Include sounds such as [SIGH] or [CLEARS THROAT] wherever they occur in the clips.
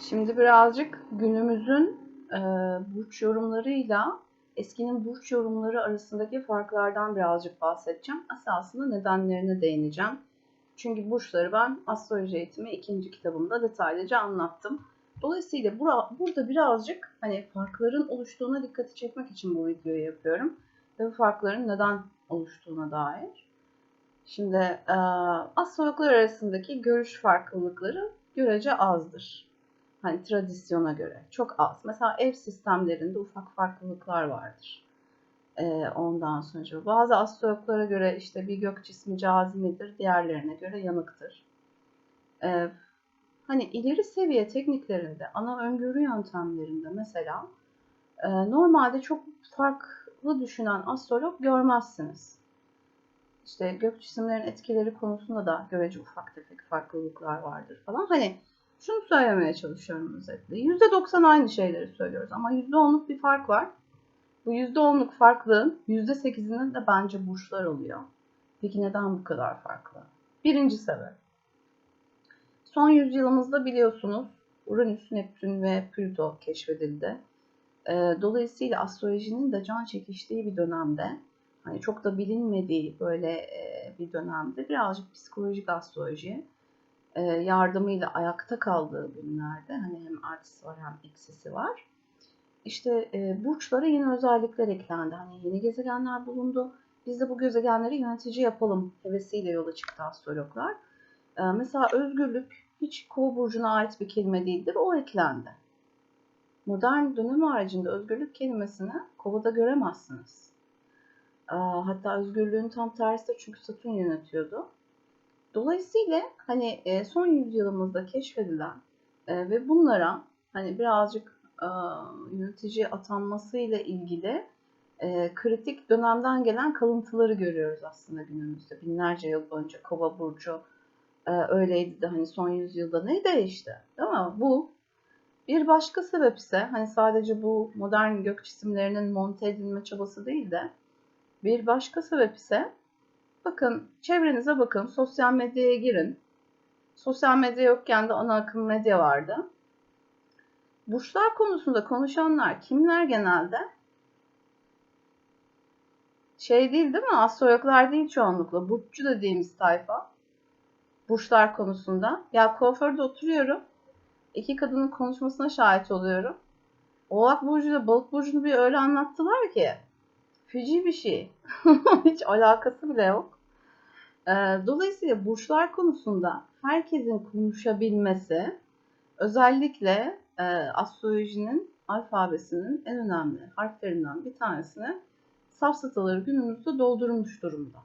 Şimdi birazcık günümüzün e, burç yorumlarıyla eskinin burç yorumları arasındaki farklardan birazcık bahsedeceğim. Esasında nedenlerine değineceğim. Çünkü burçları ben astroloji eğitimi ikinci kitabımda detaylıca anlattım. Dolayısıyla bura, burada birazcık hani farkların oluştuğuna dikkati çekmek için bu videoyu yapıyorum. Ve bu farkların neden oluştuğuna dair. Şimdi e, astrologlar arasındaki görüş farklılıkları görece azdır. Hani tradisyona göre çok az. Mesela ev sistemlerinde ufak farklılıklar vardır. Ee, ondan sonra bazı astrologlara göre işte bir gök cismi cazimidir, diğerlerine göre yanıktır. Ee, hani ileri seviye tekniklerinde, ana öngörü yöntemlerinde mesela e, normalde çok farklı düşünen astrolog görmezsiniz. İşte gök cisimlerin etkileri konusunda da görece ufak tefek farklılıklar vardır falan. Hani şunu söylemeye çalışıyorum özetle. %90 aynı şeyleri söylüyoruz ama %10'luk bir fark var. Bu %10'luk farklığın %8'inin de bence burçlar oluyor. Peki neden bu kadar farklı? Birinci sebep. Son yüzyılımızda biliyorsunuz Uranüs, Neptün ve Plüto keşfedildi. Ee, dolayısıyla astrolojinin de can çekiştiği bir dönemde, hani çok da bilinmediği böyle e, bir dönemde birazcık psikolojik astroloji yardımıyla ayakta kaldığı günlerde hani hem artısı var hem eksisi var. İşte e, burçlara yeni özellikler eklendi. Hani yeni gezegenler bulundu. Biz de bu gezegenleri yönetici yapalım hevesiyle yola çıktı astrologlar. E, mesela özgürlük hiç kova burcuna ait bir kelime değildir. O eklendi. Modern dönem haricinde özgürlük kelimesini kovada göremezsiniz. Hatta özgürlüğün tam tersi de çünkü Satürn yönetiyordu. Dolayısıyla hani e, son yüzyılımızda keşfedilen e, ve bunlara hani birazcık e, yönetici atanmasıyla ilgili kritik dönemden gelen kalıntıları görüyoruz aslında günümüzde. Binlerce yıl önce Kova burcu öyleydi de hani son yüzyılda ne değişti? Değil mi? Bu bir başka sebep ise hani sadece bu modern gök cisimlerinin monte edilme çabası değil de bir başka sebep ise Bakın çevrenize bakın. Sosyal medyaya girin. Sosyal medya yokken de ana akım medya vardı. Burçlar konusunda konuşanlar kimler genelde? Şey değil değil mi? Astrologlar değil çoğunlukla. Burççu dediğimiz tayfa. Burçlar konusunda. Ya kuaförde oturuyorum. İki kadının konuşmasına şahit oluyorum. Oğlak Burcu ile Balık Burcu'nu bir öyle anlattılar ki. Feci bir şey. [LAUGHS] Hiç alakası bile yok. Ee, dolayısıyla burçlar konusunda herkesin konuşabilmesi özellikle e, astrolojinin alfabesinin en önemli harflerinden bir tanesini safsataları günümüzde doldurmuş durumda.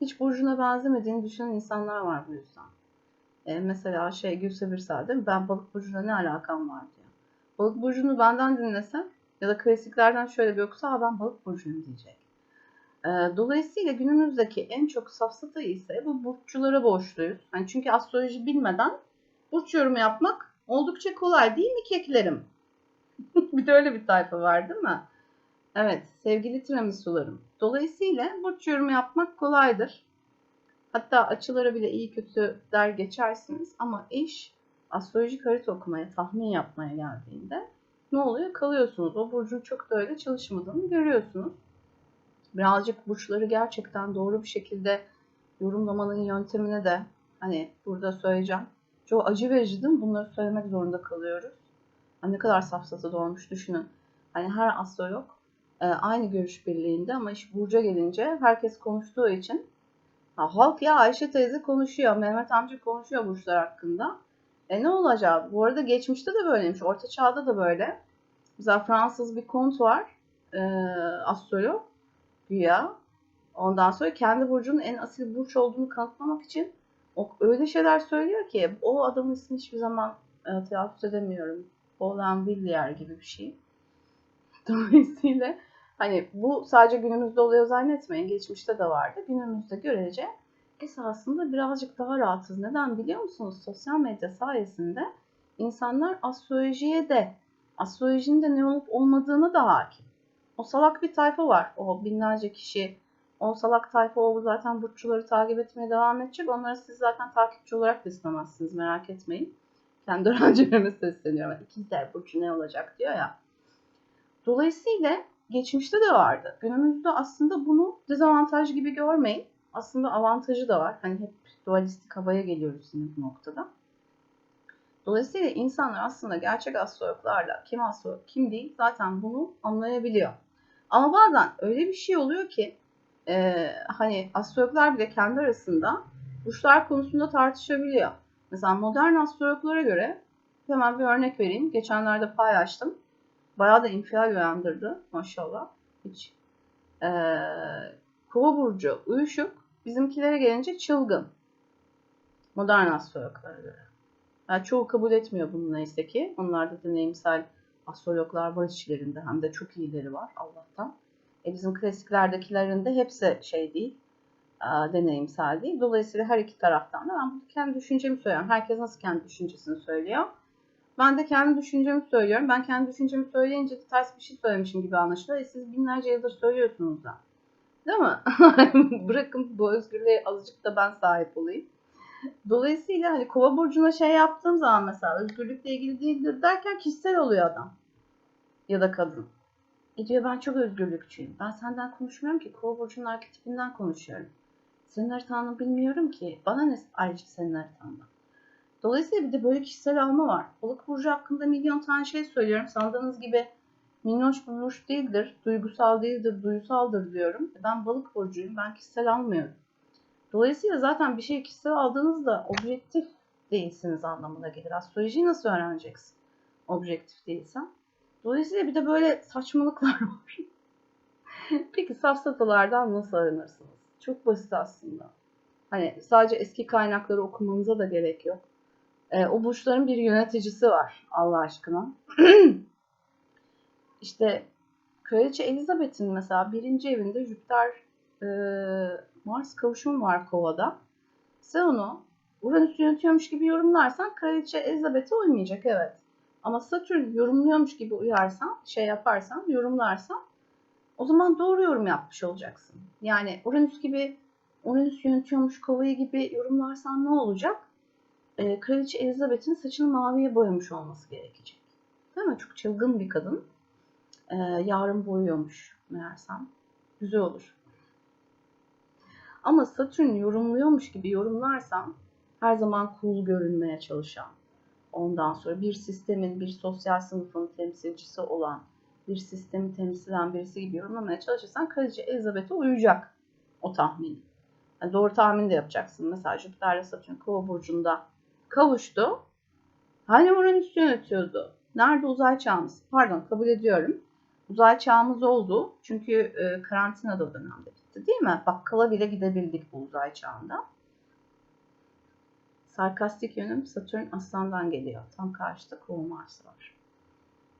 Hiç burcuna benzemediğini düşünen insanlar var bu yüzden. E, mesela şey Gülse Birsel değil mi? Ben balık burcuna ne alakam var diyor. Balık burcunu benden dinlesen ya da klasiklerden şöyle bir okusa ben balık burcuyum diyecek. Dolayısıyla günümüzdeki en çok safsata ise bu burççulara borçluyuz. Yani çünkü astroloji bilmeden burç yorumu yapmak oldukça kolay değil mi keklerim? [LAUGHS] bir de öyle bir tayfa var değil mi? Evet sevgili tiramisularım. Dolayısıyla burç yorumu yapmak kolaydır. Hatta açılara bile iyi kötü der geçersiniz ama iş astrolojik harita okumaya, tahmin yapmaya geldiğinde ne oluyor? Kalıyorsunuz. O burcun çok da öyle çalışmadığını görüyorsunuz birazcık burçları gerçekten doğru bir şekilde yorumlamanın yöntemine de hani burada söyleyeceğim. Çok acı verici değil mi? Bunları söylemek zorunda kalıyoruz. Hani ne kadar safsata doğmuş düşünün. Hani her astrolog e, aynı görüş birliğinde ama iş burca gelince herkes konuştuğu için ha, halk ya Ayşe teyze konuşuyor, Mehmet amca konuşuyor burçlar hakkında. E ne olacak? Bu arada geçmişte de böyleymiş. Orta çağda da böyle. Mesela Fransız bir kont var. E, astrolog güya. Ondan sonra kendi burcunun en asil burç olduğunu kanıtlamak için o, öyle şeyler söylüyor ki o adamın ismini hiçbir zaman e, telaffuz edemiyorum. Olan Villiers gibi bir şey. [LAUGHS] Dolayısıyla hani bu sadece günümüzde oluyor zannetmeyin. Geçmişte de vardı. Günümüzde görece esasında birazcık daha rahatız. Neden biliyor musunuz? Sosyal medya sayesinde insanlar astrolojiye de astrolojinin de ne olup olmadığını da hakim. O salak bir tayfa var. O binlerce kişi. O salak tayfa o zaten burççuları takip etmeye devam edecek. Onları siz zaten takipçi olarak da istemezsiniz merak etmeyin. Kendi [LAUGHS] öğrencilerime sesleniyorum. İkizler Burcu ne olacak diyor ya. Dolayısıyla geçmişte de vardı. Günümüzde aslında bunu dezavantaj gibi görmeyin. Aslında avantajı da var. Hani hep dualistik havaya geliyoruz yine bu noktada. Dolayısıyla insanlar aslında gerçek astrologlarla kim astrolog kim değil zaten bunu anlayabiliyor. Ama bazen öyle bir şey oluyor ki e, hani astrologlar bile kendi arasında burçlar konusunda tartışabiliyor. Mesela modern astrologlara göre hemen bir örnek vereyim. Geçenlerde paylaştım. Bayağı da infial uyandırdı maşallah. Hiç. Ee, Kova burcu uyuşuk. Bizimkilere gelince çılgın. Modern astrologlara göre. Yani çoğu kabul etmiyor bunu neyse ki. Onlarda deneyimsel astrologlar var içlerinde. Hem de çok iyileri var Allah'tan. E bizim klasiklerdekilerin de hepsi şey değil. E, deneyimsel değil. Dolayısıyla her iki taraftan da ben kendi düşüncemi söylüyorum. Herkes nasıl kendi düşüncesini söylüyor. Ben de kendi düşüncemi söylüyorum. Ben kendi düşüncemi söyleyince de ters bir şey söylemişim gibi anlaşılıyor. E siz binlerce yıldır söylüyorsunuz da. Değil mi? [LAUGHS] Bırakın bu özgürlüğe azıcık da ben sahip olayım. Dolayısıyla hani kova burcuna şey yaptığım zaman mesela özgürlükle ilgili değildir derken kişisel oluyor adam. Ya da kadın. E diyor ben çok özgürlükçüyüm. Ben senden konuşmuyorum ki. Kova burcunun arketipinden konuşuyorum. Senin haritanı bilmiyorum ki. Bana ne ayrıca senin haritandan. Dolayısıyla bir de böyle kişisel alma var. Balık burcu hakkında milyon tane şey söylüyorum. Sandığınız gibi minnoş burç değildir, duygusal değildir, duyusaldır diyorum. Ben balık burcuyum, ben kişisel almıyorum. Dolayısıyla zaten bir şey kişisel aldığınızda objektif değilsiniz anlamına gelir. Astrolojiyi nasıl öğreneceksin? Objektif değilsen. Dolayısıyla bir de böyle saçmalıklar [LAUGHS] var. Peki safsatalardan nasıl arınırsınız? Çok basit aslında. Hani sadece eski kaynakları okumanıza da gerek yok. E, o burçların bir yöneticisi var Allah aşkına. [CLEARS THROAT] işte Kraliçe Elizabeth'in mesela birinci evinde Jüpiter e, Mars kavuşum var kovada. Sen onu Uranüs yönetiyormuş gibi yorumlarsan Kraliçe Elizabeth'e uymayacak evet. Ama Satürn yorumluyormuş gibi uyarsan, şey yaparsan, yorumlarsan o zaman doğru yorum yapmış olacaksın. Yani Uranüs gibi, Uranüs yönetiyormuş kovayı gibi yorumlarsan ne olacak? Ee, Kraliçe Elizabeth'in saçını maviye boyamış olması gerekecek. Değil mi? Çok çılgın bir kadın. Ee, yarın boyuyormuş meğersem. Güzel olur. Ama Satürn yorumluyormuş gibi yorumlarsam her zaman cool görünmeye çalışan, ondan sonra bir sistemin, bir sosyal sınıfın temsilcisi olan, bir sistemi temsilen birisi gibi yorumlamaya çalışırsan Kraliçe Elizabeth'e uyacak o tahmin. Yani doğru tahmin de yapacaksın. Mesela Jüpiter'le Satürn Kova burcunda kavuştu. Hani Uranüs yönetiyordu? Nerede uzay çağımız? Pardon kabul ediyorum. Uzay çağımız oldu. Çünkü e, karantinada o dönemde bitti değil mi? Bakkala bile gidebildik bu uzay çağında. Sarkastik yönüm Satürn Aslan'dan geliyor. Tam karşıda Kova Mars var.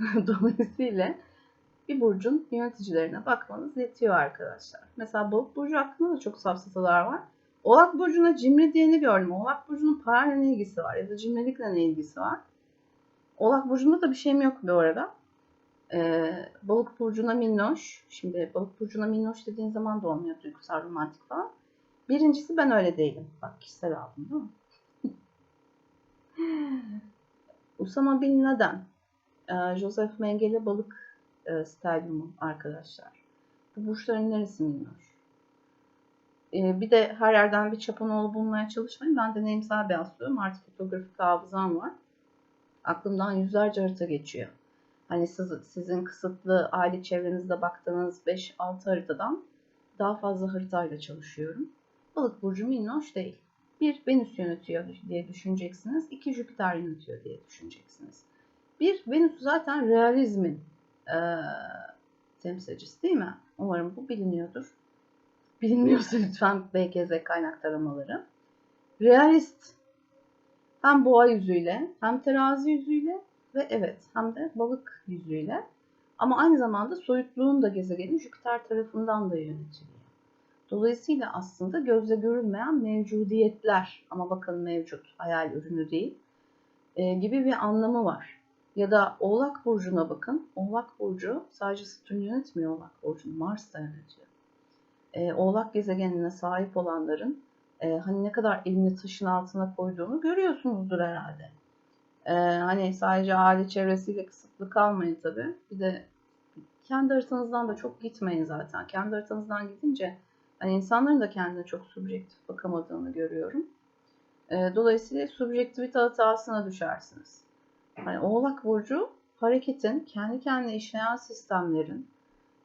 [LAUGHS] Dolayısıyla bir burcun yöneticilerine bakmanız yetiyor arkadaşlar. Mesela Balık burcu hakkında da çok safsatalar var. Oğlak burcuna cimri diyeni gördüm. Oğlak burcunun parayla ne ilgisi var ya da cimrilikle ne ilgisi var? Oğlak burcunda da bir şeyim yok bu arada. Ee, balık burcuna minnoş. Şimdi balık burcuna minnoş dediğin zaman da olmuyor duygusal romantik falan. Birincisi ben öyle değilim. Bak kişisel aldım değil mi? [LAUGHS] Usama Bin Laden, e, Joseph Mengele balık e, stadyumu arkadaşlar. Bu burçların neresi minnoş? E, bir de her yerden bir çapanoğlu bulmaya çalışmayın. Ben deneyimsel bir astrologum. Artık fotoğrafik hafızam var. Aklımdan yüzlerce harita geçiyor. Hani siz, sizin kısıtlı aile çevrenizde baktığınız 5-6 haritadan daha fazla haritayla çalışıyorum. Balık burcu minnoş değil. Bir Venüs yönetiyor diye düşüneceksiniz. İki Jüpiter yönetiyor diye düşüneceksiniz. Bir Venüs zaten realizmin e, temsilcisi değil mi? Umarım bu biliniyordur. Bilinmiyorsa lütfen BKZ kaynak taramaları. Realist hem boğa yüzüyle hem terazi yüzüyle ve evet hem de balık yüzüyle ama aynı zamanda soyutluğun da gezegeni Jüpiter tarafından da yönetiliyor. Dolayısıyla aslında gözle görülmeyen mevcudiyetler ama bakın mevcut, hayal ürünü değil e, gibi bir anlamı var. Ya da Oğlak Burcu'na bakın. Oğlak Burcu sadece Satürn yönetmiyor Oğlak Burcu'nu, Mars da yönetiyor. E, Oğlak gezegenine sahip olanların e, hani ne kadar elini taşın altına koyduğunu görüyorsunuzdur herhalde. Ee, hani sadece aile çevresiyle kısıtlı kalmayın tabii. Bir de kendi haritanızdan da çok gitmeyin zaten. Kendi haritanızdan gidince hani insanların da kendine çok subjektif bakamadığını görüyorum. Ee, dolayısıyla subjektivite hatasına düşersiniz. Hani Oğlak Burcu hareketin, kendi kendine işleyen sistemlerin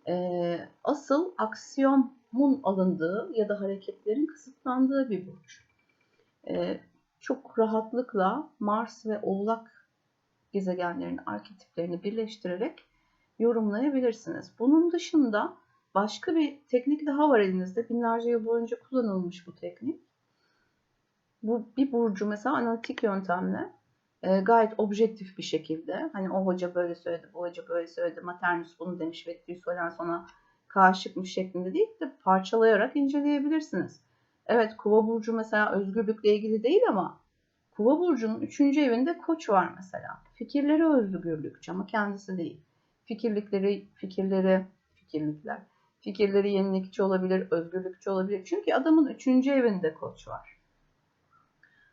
e, asıl aksiyonun alındığı ya da hareketlerin kısıtlandığı bir burç. E, çok rahatlıkla Mars ve Oğlak gezegenlerinin arketiplerini birleştirerek yorumlayabilirsiniz. Bunun dışında başka bir teknik daha var elinizde. Binlerce yıl boyunca kullanılmış bu teknik. Bu bir burcu mesela analitik yöntemle e, gayet objektif bir şekilde hani o hoca böyle söyledi, bu hoca böyle söyledi, Maternus bunu demiş ve Tüysölen sonra karşılıkmış şeklinde değil de parçalayarak inceleyebilirsiniz. Evet Kova burcu mesela özgürlükle ilgili değil ama Kova burcunun 3. evinde Koç var mesela. Fikirleri özgürlükçü ama kendisi değil. Fikirlikleri, fikirleri, fikirlikler. Fikirleri yenilikçi olabilir, özgürlükçü olabilir. Çünkü adamın 3. evinde Koç var.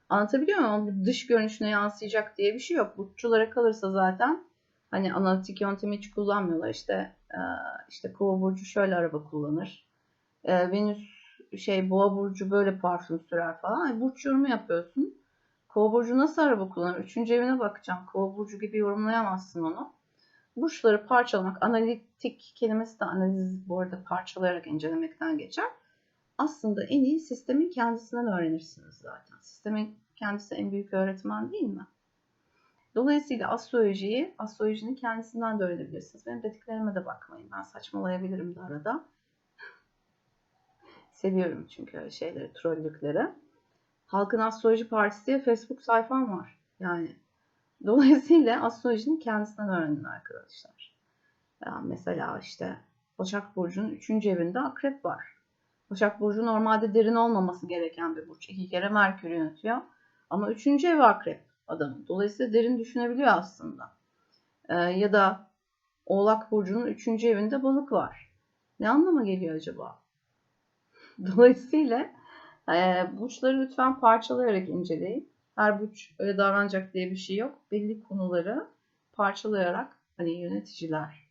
Anlatabiliyor muyum? Dış görünüşüne yansıyacak diye bir şey yok. Burççulara kalırsa zaten hani analitik yöntemi hiç kullanmıyorlar. İşte işte Kova burcu şöyle araba kullanır. Venüs şey Boğa burcu böyle parfüm sürer falan. Burç yorumu yapıyorsun. Kova burcu nasıl araba kullanır? Üçüncü evine bakacağım. Kova burcu gibi yorumlayamazsın onu. Burçları parçalamak, analitik kelimesi de analiz bu arada parçalayarak incelemekten geçer aslında en iyi sistemin kendisinden öğrenirsiniz zaten. Sistemin kendisi en büyük öğretmen değil mi? Dolayısıyla astrolojiyi, astrolojinin kendisinden de öğrenebilirsiniz. Benim dediklerime de bakmayın. Ben saçmalayabilirim de arada. Seviyorum çünkü öyle şeyleri, trollükleri. Halkın Astroloji Partisi diye Facebook sayfam var. Yani dolayısıyla astrolojinin kendisinden öğrenin arkadaşlar. Yani mesela işte Başak Burcu'nun 3. evinde akrep var. Başak Burcu normalde derin olmaması gereken bir burç. İki kere Merkür yönetiyor. Ama üçüncü ev akrep adamın. Dolayısıyla derin düşünebiliyor aslında. Ee, ya da Oğlak Burcu'nun üçüncü evinde balık var. Ne anlama geliyor acaba? [LAUGHS] Dolayısıyla e, burçları lütfen parçalayarak inceleyin. Her burç öyle davranacak diye bir şey yok. Belli konuları parçalayarak hani yöneticiler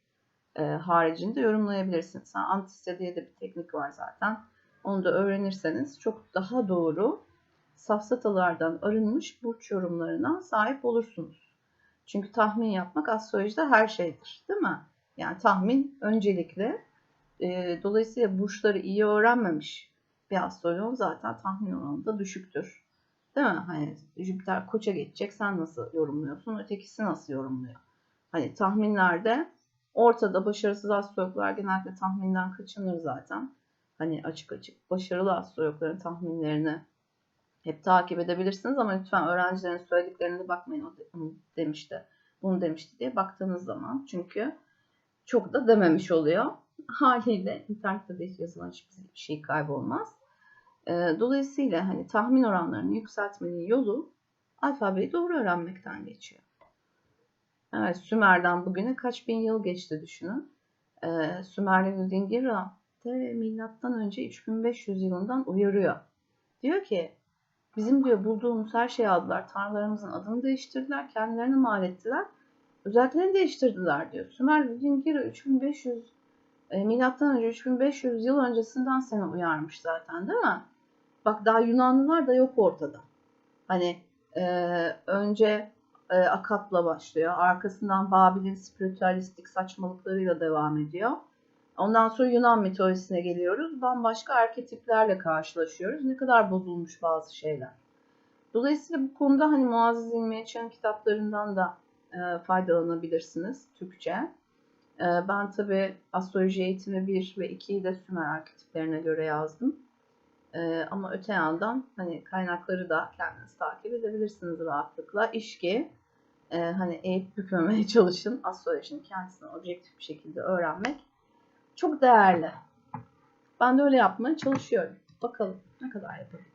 e, haricinde yorumlayabilirsiniz. Yani antisite diye de bir teknik var zaten. Onu da öğrenirseniz çok daha doğru safsatalardan arınmış burç yorumlarına sahip olursunuz. Çünkü tahmin yapmak astrolojide her şeydir değil mi? Yani tahmin öncelikle. E, dolayısıyla burçları iyi öğrenmemiş bir astroloğun zaten tahmin oranında düşüktür. Değil mi? Hani Jüpiter koça geçecek sen nasıl yorumluyorsun? Ötekisi nasıl yorumluyor? Hani tahminlerde Ortada başarısız astrologlar genellikle tahminden kaçınır zaten. Hani açık açık başarılı astrologların tahminlerini hep takip edebilirsiniz ama lütfen öğrencilerin söylediklerine bakmayın. O demişti, bunu demişti diye baktığınız zaman. Çünkü çok da dememiş oluyor. Haliyle internette de yazılan hiçbir şey kaybolmaz. Ee, dolayısıyla hani tahmin oranlarını yükseltmenin yolu alfabeyi doğru öğrenmekten geçiyor. Evet, Sümer'den bugüne kaç bin yıl geçti düşünün. Ee, Sümerli Dingira de milattan önce 3500 yılından uyarıyor. Diyor ki bizim diyor bulduğumuz her şeyi aldılar. Tanrılarımızın adını değiştirdiler. Kendilerini mal ettiler. Özelliklerini değiştirdiler diyor. Sümer Dingira 3500 e, milattan önce 3500 yıl öncesinden seni uyarmış zaten değil mi? Bak daha Yunanlılar da yok ortada. Hani e, önce e, Akat'la başlıyor. Arkasından Babil'in spiritüalistik saçmalıklarıyla devam ediyor. Ondan sonra Yunan mitolojisine geliyoruz. Bambaşka arketiplerle karşılaşıyoruz. Ne kadar bozulmuş bazı şeyler. Dolayısıyla bu konuda hani Muazzez İlmiye Çağ'ın kitaplarından da e, faydalanabilirsiniz Türkçe. E, ben tabi astroloji eğitimi 1 ve 2'yi de Sümer arketiplerine göre yazdım. E, ama öte yandan hani kaynakları da kendiniz takip edebilirsiniz rahatlıkla. İşki e, hani eğip bükmemeye [LAUGHS] çalışın. Astrolojinin kendisini objektif bir şekilde öğrenmek çok değerli. Ben de öyle yapmaya çalışıyorum. Bakalım ne kadar yapabilirim.